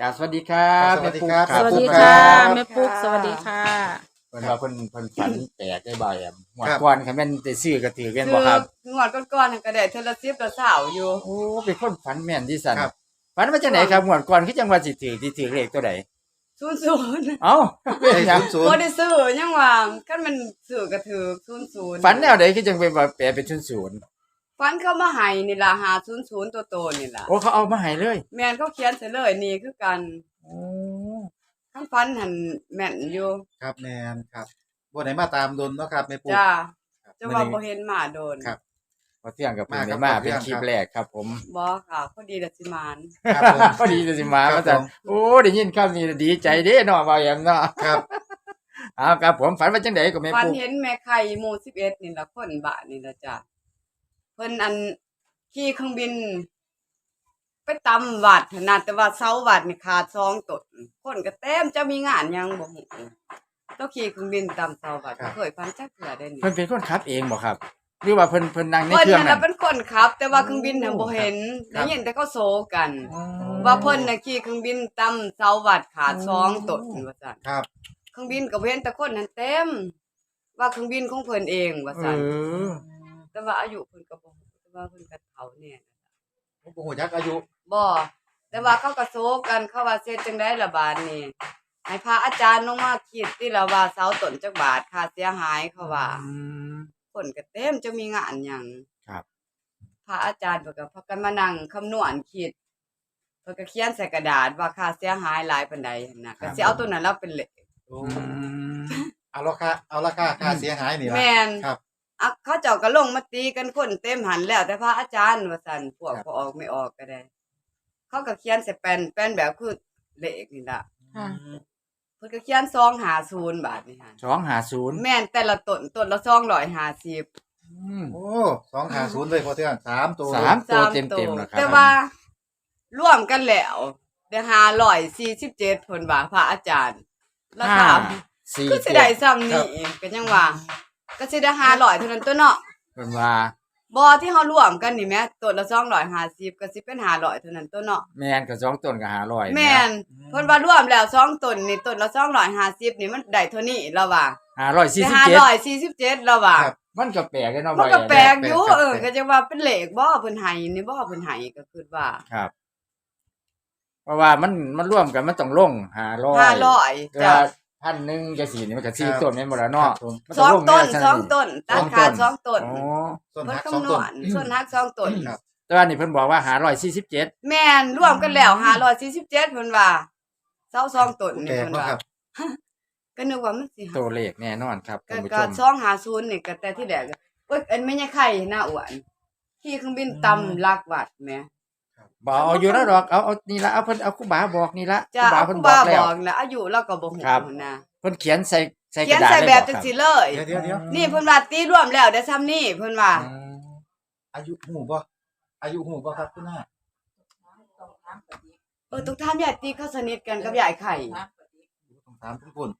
กราบสวัสดีครับสวัสดีครับแม่สปุ๊กวัสดีรับค่ะครับแม่ปุ๊กสวัสดีค่ะเพิ่นว่าเพิ่นเพิ่นฝันแตกได้บ่อยอะหมวดครับก่อนคันแม่นได้ซื้อกระถือแม่นคืบ่อครับงวดก้อนๆนั่นก็ได้เทอละสิบละสาวอยู่โอ้เป็นคนฝันแม่นที่สั่นครับฝันว่าจังไหนครับหมวดก่อนคือจังว่าสิถือสิถือเลขตัวใดศูนย์ศูนย์เอ้าเป็นได้หยังศูนบ่ย์ได้ซื้อยังว่าคันมันซื้อก็ถือศูนย์ศูนย์ฝันแนวใดคือจังเป็นว่าแปลเป็นศูนย์ฝัน เขามาให้นี่ล่ะหาศูนย์ศูนย์ตัวโตนี่ล่ะโอ้เขาเอามาให้เลยแม่นเขาเขียนเสยเลยนี่คือกันโอ้คันฝันหันแม่นอยู่ครับแมนครับบ่ไหนมาตามดนเนาะครับแม่ปุ๊จ้าครับจะว่ามื้บ่อนี้เห็นหมาโดนครับพอเที่ยงกับเพิ่นได้มามาครับเป็นพอเที่คยงลิปแรกครับ ผมบ่ค่ะพอดีละสิมานครับผมพอดีจะสิมาครับว่าซั่นผมโอ้ได้ยินคำนี้ดีใจเด้เนาะว่าแอมเนาะครับเอาครับผมฝันว่าจังไดก็แม่ฝันปุ๊กเห็นแม่ไข่หมู่11นี่ล่ะคนบ้านนี่ล่ะจ้ะ เพิ่นอันขี่เครื่องบิน ไปตำวัดขนาดแต่ว่าเสาวัดนี่ขาดสองต้นคนก็เต็มจะมีงานหยังบ่ฮู้ต้องขี่เครื่องบินตำเสาวัดครับบ่เคยฟังจักเทื่อได้นี่เพิ่นเป็นคนขับเองบ่ครับ หรือว่าเพิ่นเพิ่นนั่งในเพิ่นเครื่องนั่นนั้น่ะน เป็นคนขับ แต่ว่าเครื่องบินน่ะบ่เห็นครัได้บ ยินแต่เขาโซกัน ว่าเพิ่นน่ะขี่เครื่องบินตำเสาวัดขาดสองต้นว่าซั่น ครับเครื่องบินก็บ่เห็นแต่คนนั้นเต็ม ว่าเครื่องบินของเพิ่นเองว่าเอซั่นอ แต่ว่าอายุเพิ่นก็บ่ฮู้แต่ว่าเพิ่นก็เฒ่าแน่ผมบ่ฮู้จักอายุบ่แต่ว่าเขาก็โซกันเขาว่าเสร็จจังได๋ละบาดนี้ให้พระอาจารย์ลงมาคิดติละว่าเสาต้นจักบาทค่าเสียหายเขาว่าอืม คนก็เต็มจะมีงานหยังครับ พระอาจารย์เพิ่นก็พากันมานั่งคำนวณคิดเพิ่นก็เขียนใส่กระดาษว่าค่าเสียหายหลายปานใดหั่นน่ะก็สิเอาตัวนั้นแล้วเป็นเลขโอ้อืมเอาราคาเอาราคาค่าเสียหายนี่ล่ะแม่น ครับ อะเขาเจ้าก็ลงมาตีกันคนเต็มหันแล้วแต่พระอาจารย์ว่าซั่นพวกครับบ่ออกไม่ออกก็ได้ เขาก็เขียนใส่แป้นแป้นแบบคือเลขนี่ล่ะค่ะ เพิ่นก็เขียน250บาทนี่ค่ะสองหาศูนย์แม่นแต่ละต้นต้นละ250อืมโอ้250เลยพอเทื่อนสามตัวสามตัวสามเต็มๆแล้วครับแต่ว่ารวมกันแล้วได้547เพิ่นว่าพระอาจารย์ราห้าคาสี่คือสิเจ็ได้ดซ้ำนี่ก็ยังว่า ก็สิได้500เท่านั้นตัวเนาะเพิ่นว่าบ่ที่เฮารวมกันนี่แหมต้นละ250ก็สิเป็น500เท่านั้นตัวเนาะแม่นกับสองต้นกับหาร้อยแม่นเพิ่นว่ารวมแล้ว2ต้นนี่ต้นละ250นี่มันได้เท่านี้แล้วว่าหาร้อยสี่ได้สิบเจ็ด547แล้วว่าครับมันก็แปลกเลยเนาะมันก็บ่แปลกอยู่แปลกๆเออก็จะว่าเป็นเลขบ่เพิ่นให้นี่บ่เพิ่นให้ก็คือว่าครับ เพราะว่ามันมันร่วมกันมันต้องลงหาร้อย500เวจ้ะลา พันหนึ่งจะสี่นี่มันก็สี่ครับต้นแม่นบ่ล่ะเนาะครับผม มันสองลงต้นแค่สองต้นตัดขาดสองต้นอ๋อต้นเพิ่นหักสองคำนต้วน ณส่วนหักสองต้น ครับ แต่ว่านี่เพิ่นบอกว่าหาร้อยสี่สิบเจ็ดแม่นรวมกันแล้ว547เพิ่นว่าเซาสองต้นนี่แปลกเพิ่นเนาะว่าครับก็นึกว่ามันสิหา ตัวเลขแน่นอนครับก็ท่านผู้ชก็มสองหาศูนย์นี่ก็แต่ที่แรกก็โอ๊ยอันไม่ใช่ไข่หน้าอ้วนขี่เครื่องบินตำลักวัดแหม บอกเอาอยู่แล้วดอกเอาเอานี่ละเอาเพิ่นเอาครูบาบอกนี่ละจ้าครูบาเอาเพิ่นครูบอบากแล้บวอกนะอายุเราก็บ่ฮู้ครับ นะเพิ่นเขียนใส่ใส่กเขียระนดาษใส่เลยแบบอกจังครับซี่เลย เดี๋ยวเดี๋ยวเดี๋ยวนี่เพิ่นว่าตีร่วมแล้วได้ซ้ำนี่เพิ่นว่า อืมอายุหูบ่อายุหูบ่ครับคุณหน้าเออทุกท่านยายตีเขาสนิทกันกับยายไข่ ต้องถามทุกคน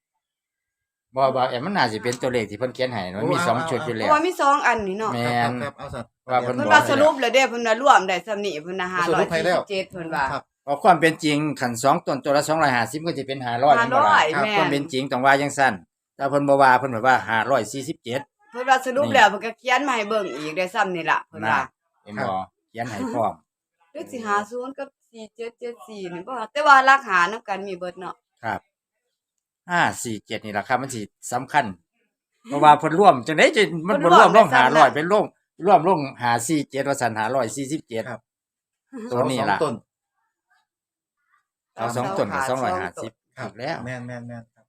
บ่บ่แอมมันน่าสิเป็นตัวเลขที่เพิ่นเขียนให้เนอะมันมีโอ้สองเอา ชุดอยู่เพแล้ว ราะว่ามีสองอันนี่เนาะแม่ครับนครับเอาสัตว์ ว่าเพิ่นเพิ่นบอกว่าสรุปแล้วเด้เพิ่นว่ารวมได้ซ้ำนี่เพิ่นน่ะสรุปให้แล้ว 547เพิ่นว่า ครับเอาความเป็นจริงขันสองต้นตัวละ250ก็สิเป็น500แม่นบ่ล่ะ500ครับแม่ความเป็นจริงต้องว่าจังซั่นแต่เพิ่นบ่ว่าเพิ่นบอกว่า547เพิ่นว่าสรุปแล้วเพิ่นก็เขียนมาให้เบิ่งอีกได้ซ้ำนี่ล่ะเพิ่นว่าเห็นบ่เขียนให้พร้อมหรือสิหาศูนย์กับ4774นี่บ่ว่าแต่ว่าราคานํกันมีเบิดเนาะครับ547นี่ล่ะครับมันสิสำคัญเพราะว่าเพิ่นร่วมจังได๋จะมันบ่ร่วมลง500เป็นลง ร่วมลง547ว่าซั่น547ครับ ตัวนี้ล่ะ สองต้น เอาสองต้นก็สองต้น250ครับอีกแล้วแม่นแม่นแม่นครับ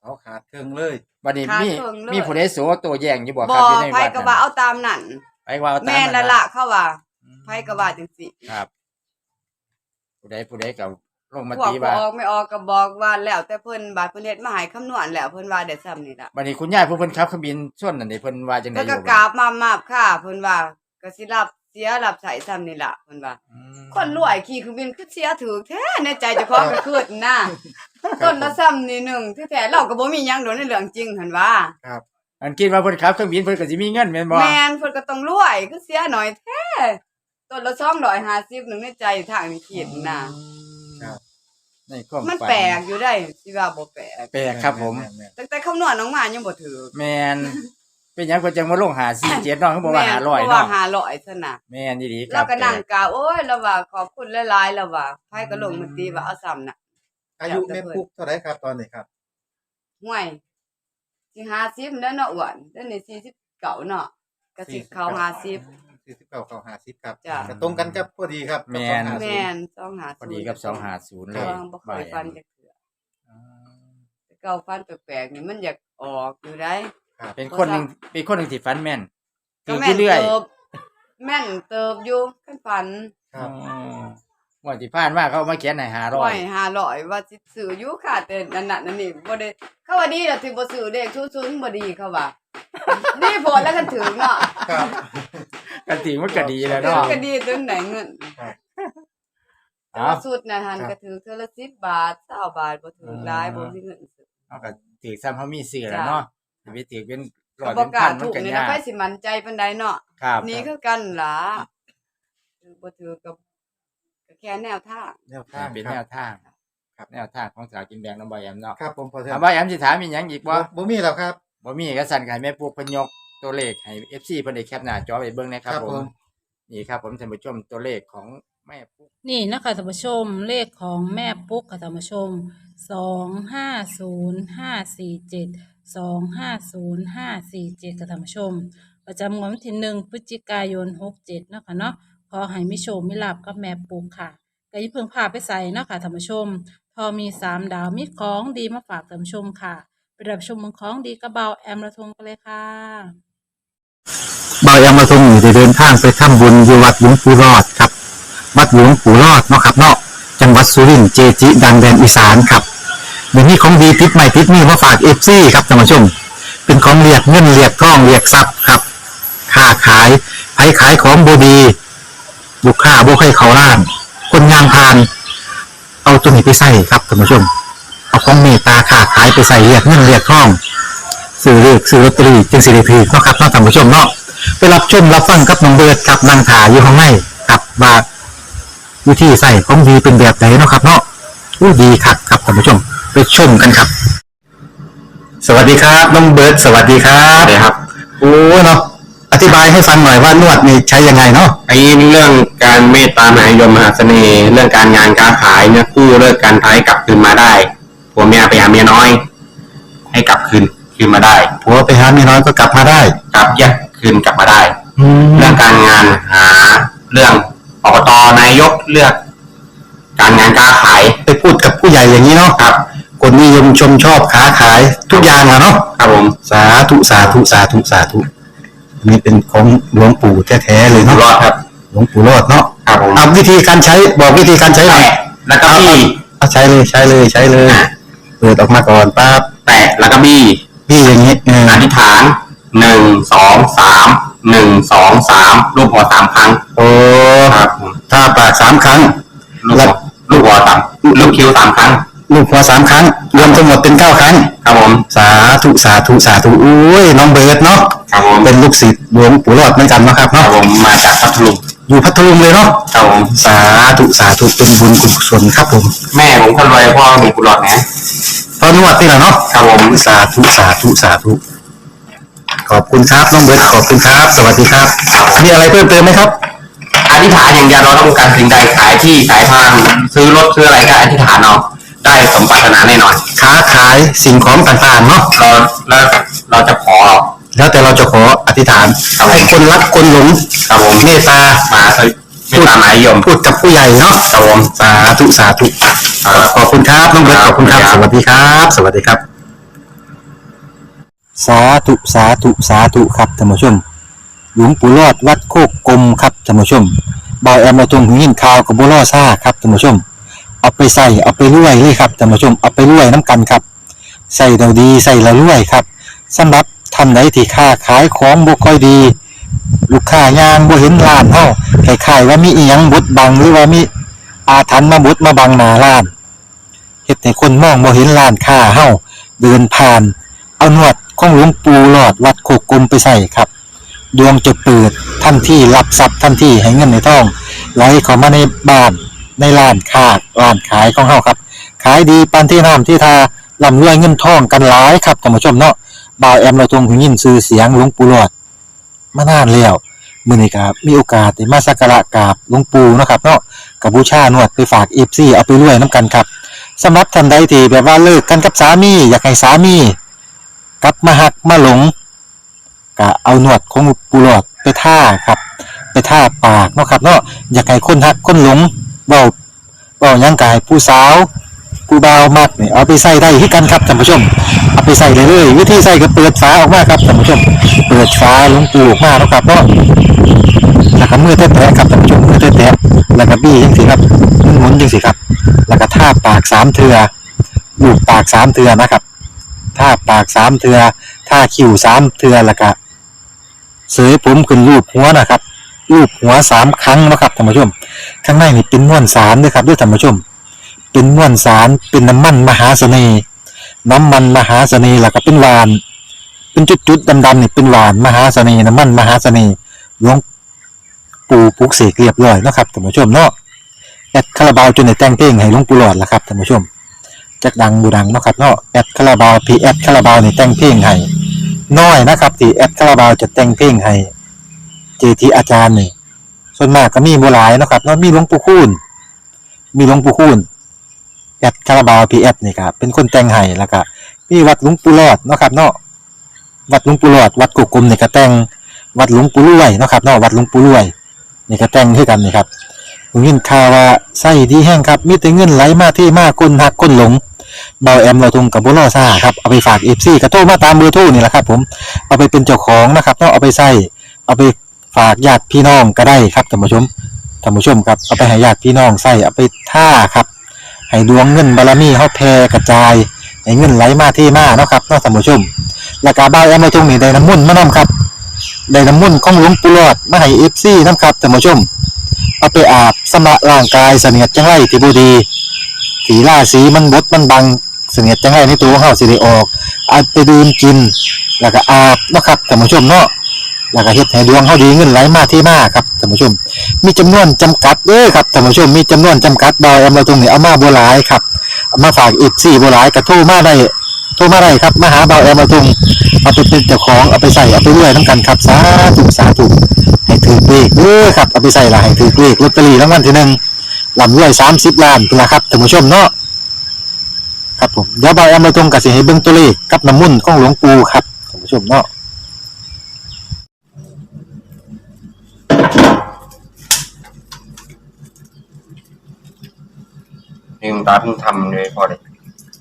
เขาขาดเครื่องเลยบัดนี้ขาดมีเครื่องเลย มีผู้ใดโสตัวแย่งอยู่บ่คบ่รับอยู่ในไผวัดก็นั้นว่าเอาตามนั่นไปว่าเอาตามแม่นนั้ละนละเขาว่าไผก็ว่าจังซี่ครับ ผู้ใดผู้ใดก็ ลงมาพวกตีบ่ว่าออกไม่ออกก็บอกว่าแล้วแต่เพิ่นบาดเพิ่นเฮ็ดมาให้คำนวณแล้วเพิ่นว่าได้ซ้ำนี่ล่ะบัดนี้คุณยายผู้เพิ่นขับเครื่องบินส่วนนั่นนี่เพิ่นว่าจังได๋แล้วอก็ยู่กราบมามาบค่ะเพิ่นว่าก็สิรับเสียรับใช้ซ้ำนี่ล่ะเพิ่นว่าอืมคนรวยขี่เครื่องบินคือเสียถูกแท้ในใจเจ้าของก็คิดนะต้นละซ้ำนี่หนึงแท้ๆเราก็บ่มีหยังโดนในเรื่องจริงหั่นว่าอันคิดว่าเพิ่นขับเครื่องบินเพิ่นก็สิมีเงินแม่นบ่แม่นเพิ่นก็ต้องรวยคือเสียหน่อยแท้ต้นละ250หนึงในใจทางนี้คิดนะครับ ในความมันฝัแปลกอยู่ได้สิว่าบ่แปลกแปลกครับผม แนๆตั้งแต่คำนวณออกมายังบ่ถือแมนเป็นหยังก็จังมาลงหาซีเจ็ดเนาะเขาบอกว่าหาร้อยเพราะว่าเนาะหาร้อยซะนะแมนดีๆคเรารับก็นั่งกล่าวโอ้ยเราว่าขอบคุณหลายๆแล้วว่าไผก็ลงมาตีว่าเอาซ้ำน่ะอายุแม่ปุ๊กเท่าไหร่ครับตอนนี้ครับห่วยสิ50แล้วเนาะอ้วนเดี๋ยวนี้49เนาะก็สิเข้า 50สี่สิบเก้าเข้าห้าสิบครับจ้ะ ก็ตรงกันกับพอดีครับแม่น กับแม่นพอดีกับสองหาศูนย์250เลแต่ยว่าบ่เคยฟันจักเทื่อแต่เก่าฟันแปลกๆนี่มันอยากออกอยู่ได้ เป็นคนหนึ่งเป็นคนหนึ่งที่ฟันแม่นก็ถือแม่นเรื่อยเติบแม่นเติบอยู่กันฝันครับงวันที่ผ่านมาเขาเอามาเขียนให้หาร้ร้ออยยห้าร้อยว่าสิซื้ออยู่ค่ะแต่นั่นน่ะนั่นนี่บ่ได้เขาว่าดีแล้วที่บ่ซื้อเลขชุนๆบ่ดีเขาว่า ดีโพดแล้วกันถึงเนาะครับ กันตีมันก็ดีแล้วถึงเนาะ ก็ดีจนไหนเงินครับแต่ว่าสุดนะหันก็ถือเทื่อละ10บาท20บาทบ่ถือหลายบ่มีเงินซื้อเอาก็ถือซ้ำเขามีซื้อแล้วเนาะจะไปถือเป็นร้อยบ่เป็นกล้าพันมันถูกก็นี่ยานะกไปสิมั่นใจปานใดเนาะครับนี่คือกันล่ะถือบ่ถือก็ก็แค่แนวทาง แนวทางเป็นคแนรัวบทางครับ แนวทางของสลากกินแบ่งน้ำใบแอมเนาะครับผมพอเถถามอะว่าแอมสิถามมีหยังอีกบ่บ่มีแล้วครับ บ่มีก็สั่นให้แม่ปุ๊กเพิ่นยก ตัวเลขให้ FC เพิ่นได้แคปหน้าจอไว้เบิ่งนะครับครับผผม ม นี่ครับผมท่านผู้ชมตัวเลขของแม่ปุ๊กนี่นะคะท่านผู้ชมเลขของแม่ปุ๊กค่ะท่านผู้ชมสองห้าศูนย์ห้าสี่เจ็ดสองห้าศูนย์ห้าสี่เจ็ดค่ะท่านผู้ชม ประจำงวดวันที่หนึ่งพฤศจิกายนหกเจ็ดเนาะค่ะเนาะขอให้มิโชคมิลาบกับแม่ปุ๊กค่ะก็อย่าเพิ่งพาไปใส่เนาะค่ะท่านผู้ชม พอมีสามดาวมีของดีมาฝากท่านผู้ชมค่ะ ไปรับชมเมืองของดีกระเบาแอมระทงกันเลยค่ะ บายามาทรงอยู่ได้เดินทางไปทำบุญอยู่วัดหลวงปู่รอดครับ วัดหลวงปู่รอดเนาะครับเนาะจังหวัดสุรินทร์เจจิ ดังแดนอีสานครับเดี๋ยวนี้ของดีติดใหม่ติดนี่มาฝากเอฟซีครับท่านผู้ชม เป็นของเรียกเงินเรียกทองเรียกทรัพย์ครับค้าขายไผขายของบดีลูกค้าบ่ใครเขาล้าน คนงานพาน เอาตัวนี้ไปใส่ครับท่านผู้ชม เอาของเมตตาค้าขายไปใส่เรียกเงินเรียกทอง ซื้อเลือกซื้อลอตเตอรี่จึงสิริพีเนาะครับเนาะท่านผู้ชมเนาะไปรับชมรับฟังกับน้องเบิร์ดกับนางถาอยู่ข้างในกับว่าวิธีใส่ของดีเป็นแบบไหนเนาะครับเนาะอู้ดีคักครับท่านผู้ชมไปชมกันครับ สวัสดีครับน้องเบิร์ดสวัสดีครับสวัสดีครับ โอ้เนาะอธิบายให้ฟังหน่อยว่านวดนี่ใช้ยังไงเนาะไอ้เรื่องการเมตตามหานิยมมหาเสน่ห์เรื่องการงานการขายเนี่ยกู้เลิกการท้ายกลับคืนมาได้ผัวเมียไปหาเมียน้อย ให้กลับคืน คืนมาได้ผัวไปหาเมียน้อยก็กลับมาได้ กลับแยกคืนกลับมาได้แล้เรื่วองการงานหาเรื่องอบตนายกเลือก การงานการขายไปพูดกับผู้ใหญ่อย่างนี้เนาะครับ คนนิยมชมชอบค้าขายทุกอย่างอะเนาะครับผมสาธุสาธุสาธุสาธุอันนี้เป็นของหลวงปู่แท้ๆเลยอยู่เนาะรอดครับหลวงปู่รอดเนาะครับผมเอาวิธีการใช้บอกวิธีการใช้หน่อย แตะแล้วก็บี้เอาใช้เลยใช้เลยใช้เลย เปิดออกมาก่อนปั๊บแตะแล้วก็บี้ พี่อย่างนี้เอออธิษฐานหนึ่งสองสามหนึ่งสองสามรูปหัวสามครั้งโอ้ครับผมถ้าปากสามครั้ง ลูกหัวลูกหัวสามลูกคิ้วสามครั้ง ลูกหัวสามครั้ง รวมทั้งหมดเป็นเก้าครั้ง ครับผมสาธุสาธุสาธุอุ้ยน้องเบิร์ดเนาะครับผมเป็นลูกศิษย์หลวงปู่รอดเหมือนกันเนาะครับครับเนาะผมมาจากพัทลุงอยู่พัทลุงเลยเนาะครับผมสาธุสาธุเป็นบุญกุศลครับผมแม่ผมคนรวยพ่อมีกุหลาบนะ ตอนนวดนี่แหละเนาะครับผมสาธุสาธุสาธุขอบคุณครับน้องเบิร์ดขอบคุณครับ สวัสดีครับ มีอะไรเพิ่มเติมไหมครับ อธิษฐานอย่างเดียวเราต้องการสิ่งใดขายที่ขายทางซื้อรถซื้ออะไรก็อธิษฐานเอาได้สมปรารถนาแน่นอนค้าขายสิ่งของต่างๆเนาะเราแล้วเราจะขอ แล้วแต่เราจะขออธิษฐานครับผมให้คนรักคนหลงครับผมเมตตามาคือไม่ตามหมายยมพูดกับผู้ใหญ่เนาะครับผมสาธุสาธุครับ ขอบคุณครับน้องเบิร์ตขอบคุณครับ สวัสดีครับ สวัสดีครับ สาธุสาธุสาธุครับท่านผู้ชม หลวงปู่รอดวัดโคกกลมครับท่านผู้ชมบอยแอมมาตรงหินข่าวกับบัวล่อซ่าครับท่านผู้ชม เอาไปใส่เอาไปรวยเลยครับท่านผู้ชมเอาไปรวยน้ำกันครับใส่เราดีใส่เรารวยครับสำหรับท่านใดที่ค้าขายของบ่ค่อยดี ลูกค้ายางบ่เห็นร้านเฮาคล้ายๆว่ามีอีหยังบดบังหรือว่ามีอาถรรพ์มาบดมาบังหน้าร้าน เฮ็ดให้คนมองบ่เห็นร้านค้าเฮาเดินผ่าน เอาหนวดของหลวงปู่หลอดวัดโคกกลมไปใส่ครับ ดวงจะเปิดทันที่รับทรัพย์ทันที่ให้เงินในท้องไหลเข้ามาในบ้านในร้านค้าร้านขายของเฮาครับ ขายดีปานที่น้ำที่ทาร่ำรวยเงินทองกันหลายครับท่านผู้ชมเนาะบ่าวแอมเราทรงหูยินชื่อเสียงหลวงปู่หลอดมานานแล้วมื้อนี้ครับมีโอกาสได้มาสักการะกราบหลวงปู่เนาะครับเนาะกับบูชานวดไปฝาก FC เอาไปรวยนํกันครับ สำหรับท่านใดที่แบบว่าเลิกกันกับสามี อยากให้สามีกลับมาหักมาหลงก็เอาหนวดของปูหลอดไปท่าครับ ไปท่าปากเนาะครับเนาะอยากให้คนหักคนหลงเบาเบาหยังกายผู้สาวผู้บาวมักเนี่ยเอาไปใส่ได้ที่กันครับท่านผู้ชม เอาไปใส่เลยเลย วิธีใส่ก็เปิดฝาออกมาครับท่านผู้ชม เปิดฝาลงปูออกมาเนาะครับเนาะแล้วก็มือแตะๆครับท่านผู้ชมมือแตะๆแล้วก็บี้จังสิครับหมุนๆจังสิครับ ท่าปากสามเทือลูบปากสามเทือนะครับท่าปากสามเทือท่าคิ้วสามเทือแล้วก็เสยผมขึ้นรูปหัวนะครับรูปหัวสามครั้งนะครับท่านผู้ชม ข้างในนี่เป็นม้วนสารด้วยครับด้วยท่านผู้ชม เป็นม้วนสารเป็นน้ำมันมหาเสน่ห์น้ำมันมหาเสน่ห์แล้วก็เป็นหวาน เป็นจุดๆดำๆนี่เป็นหวานมหาเสน่ห์น้ำมันมหาเสน่ห์หลวงปู่ปุกเสกเรียบร้อยนะครับท่านผู้ชมเนาะ แอดคาราบาวจนในแต่งเพลงให้หลวงปู่หลอดละครับท่านผู้ชมจักดังบูดังเนาะครับเนาะแอดคาราบาวพีแอดคาราบาวนี่แต่งเพลงให้น้อยนะครับที่แอดคาราบาวจะแต่งเพลงให้เจทีอาจารย์นี่ส่วนมากก็มีบ่หลายเนาะครับเนาะมีหลวงปู่คูณมีหลวงปู่คูณแอดคาราบาวพีแอดนี่ครับเป็นคนแต่งให้แล้วก็มีวัดหลวงปู่รอดเนาะครับเนาะวัดหลวงปู่รอดวัดกุกกลมนี่ก็แต่งวัดหลวงปู่รวยเนาะครับเนาะวัดหลวงปู่รวยนี่ก็แต่งคือกันนี่ครับ ผมยินข่าวว่าไส้ดีแห้งครับ มีแต่เงินไหลมาที่มากคนหักคนหลงเบาแอมเราทงกับบุรอซ่าครับเอาไปฝากเอฟซีกระโทรมาตามเบอร์โทรนี่แหละครับผมเอาไปเป็นเจ้าของนะครับต้องเอาไปใส่เอาไปฝากญาติพี่น้องก็ได้ครับท่านผู้ชมท่านผู้ชมครับเอาไปให้ญาติพี่น้องใส่เอาไปท่าครับให้ดวงเงินบารมีเขาแผ่กระจายให้เงินไหลมาที่มาเนาะครับเนาะท่านผู้ชมแล้วก็เบาแอมเราทงนี่ได้น้ำมุ่นมานํครับได้น้ำมุ่นของหลวงปู่หลอดมาให้เอฟซีนํครับท่านผู้ชม เอาไปอาบสำระร่างกายเสนียดจังไรที่บูดีสีล่าสีมันบดมันบังเสนียดจังไรในตัวเฮาสิได้ออกอาไปดื่มกิน แล้วก็อาบนะครับท่านผู้ชมเนาะแล้วก็เฮ็ดให้ดวงเฮาดีเงินไหลมาที่มาครับท่านผู้ชม มีจำนวนจำกัดเด้อครับท่านผู้ชมมีจำนวนจำกัดดอยเอามาตรงนี้เอามาบ่หลายครับเอามาฝากอีก4บ่หลายก็โทรมาได้ โทรมาได้ครับมาหาเบาแอมมาตรงเอาไปเป็นเจ้าของเอาไปใส่เอาไปรวยนํกันครับสาธุสาธุให้ถือเลขเด้อครับเอาไปใส่ละให้ถือเลขลอตเตอรี่รางวัลที่หนึ่งลำรวยสามสิบล้านเป็นละครับท่านผู้ชมเนาะครับผมเดี๋ยวบอยเอามาตรงกับสิให้เบิ่งตัวเลขกับน้ำมุ่นของหลวงปู่ครับท่านผู้ชมเนาะนี่คุณตาเพิ่งทำเลยพอเลยเ